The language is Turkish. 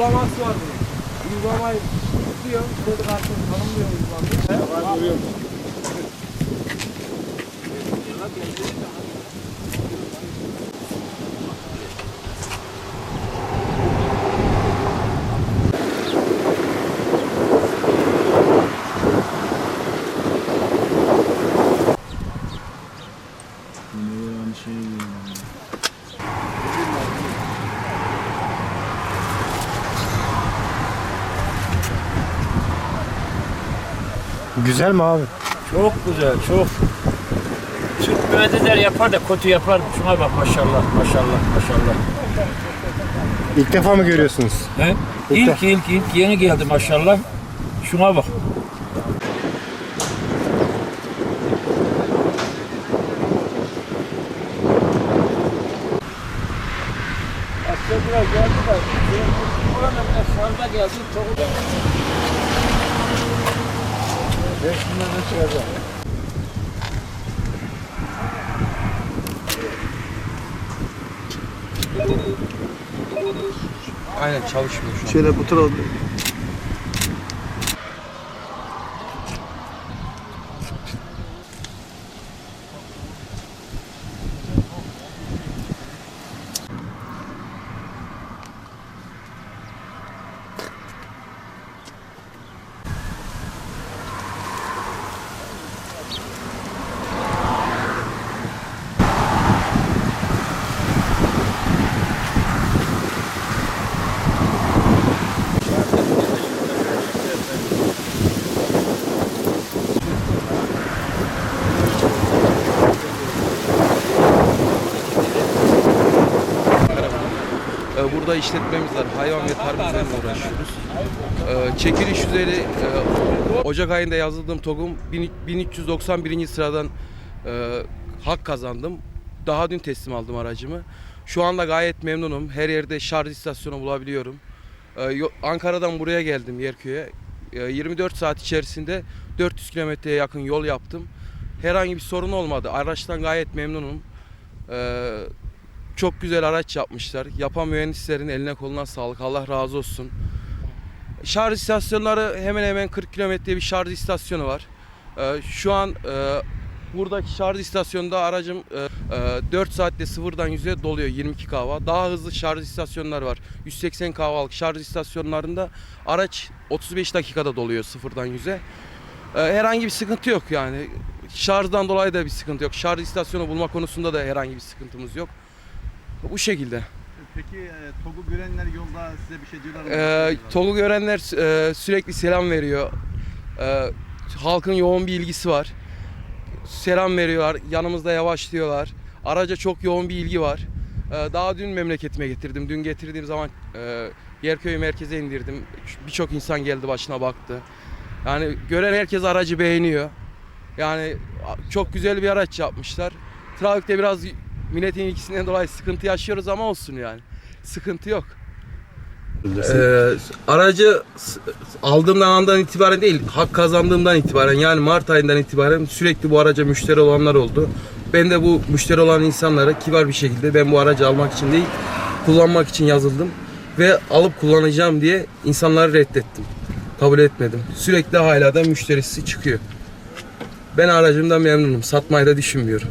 uygulaması var bunun. Uygulamayı tutuyor, kredi kartını tanımlıyor uygulamayı. Güzel mi abi? Çok güzel, çok. Türk mühendisler yapar da kötü yapar. Şuna bak maşallah, maşallah, maşallah. İlk defa mı görüyorsunuz? He? İlk, ilk, ilk yeni geldi maşallah. Şuna bak. Aslında geldi de, buranın fazla geldi, çok da. Aynen çalışmıyor şu an. Şöyle bu tarafa Ee, Burada işletmemiz var. Hayvan ve tarım üzerine uğraşıyoruz. Ee, Çekiliş üzeri e, Ocak ayında yazıldığım TOG'um 1391. sıradan e, hak kazandım. Daha dün teslim aldım aracımı. Şu anda gayet memnunum. Her yerde şarj istasyonu bulabiliyorum. Ee, Ankara'dan buraya geldim Yerköy'e. Ee, 24 saat içerisinde 400 kilometreye yakın yol yaptım. Herhangi bir sorun olmadı. Araçtan gayet memnunum. Ee, çok güzel araç yapmışlar. Yapan mühendislerin eline koluna sağlık. Allah razı olsun. Şarj istasyonları hemen hemen 40 kilometre bir şarj istasyonu var. Ee, şu an e, buradaki şarj istasyonunda aracım e, e, 4 saatte sıfırdan 100'e doluyor 22 kahva. Daha hızlı şarj istasyonları var. 180 kahvalık şarj istasyonlarında araç 35 dakikada doluyor sıfırdan 100'e. Ee, herhangi bir sıkıntı yok yani. Şarjdan dolayı da bir sıkıntı yok. Şarj istasyonu bulma konusunda da herhangi bir sıkıntımız yok. Bu şekilde. Peki e, TOG'u görenler yolda size bir şey diyorlar mı? Ee, TOG'u görenler e, sürekli selam veriyor. Ee, halkın yoğun bir ilgisi var. Selam veriyorlar, yanımızda yavaşlıyorlar. Araca çok yoğun bir ilgi var. Ee, daha dün memleketime getirdim. Dün getirdiğim zaman e, Yerköy merkeze indirdim. Birçok insan geldi başına baktı. Yani gören herkes aracı beğeniyor. Yani çok güzel bir araç yapmışlar. Trafikte biraz milletin ilgisinden dolayı sıkıntı yaşıyoruz ama olsun yani. Sıkıntı yok. Ee, aracı aldığımdan andan itibaren değil, hak kazandığımdan itibaren yani Mart ayından itibaren sürekli bu araca müşteri olanlar oldu. Ben de bu müşteri olan insanlara kibar bir şekilde ben bu aracı almak için değil, kullanmak için yazıldım ve alıp kullanacağım diye insanları reddettim. Kabul etmedim. Sürekli hala da müşterisi çıkıyor. Ben aracımdan memnunum. Satmayı da düşünmüyorum.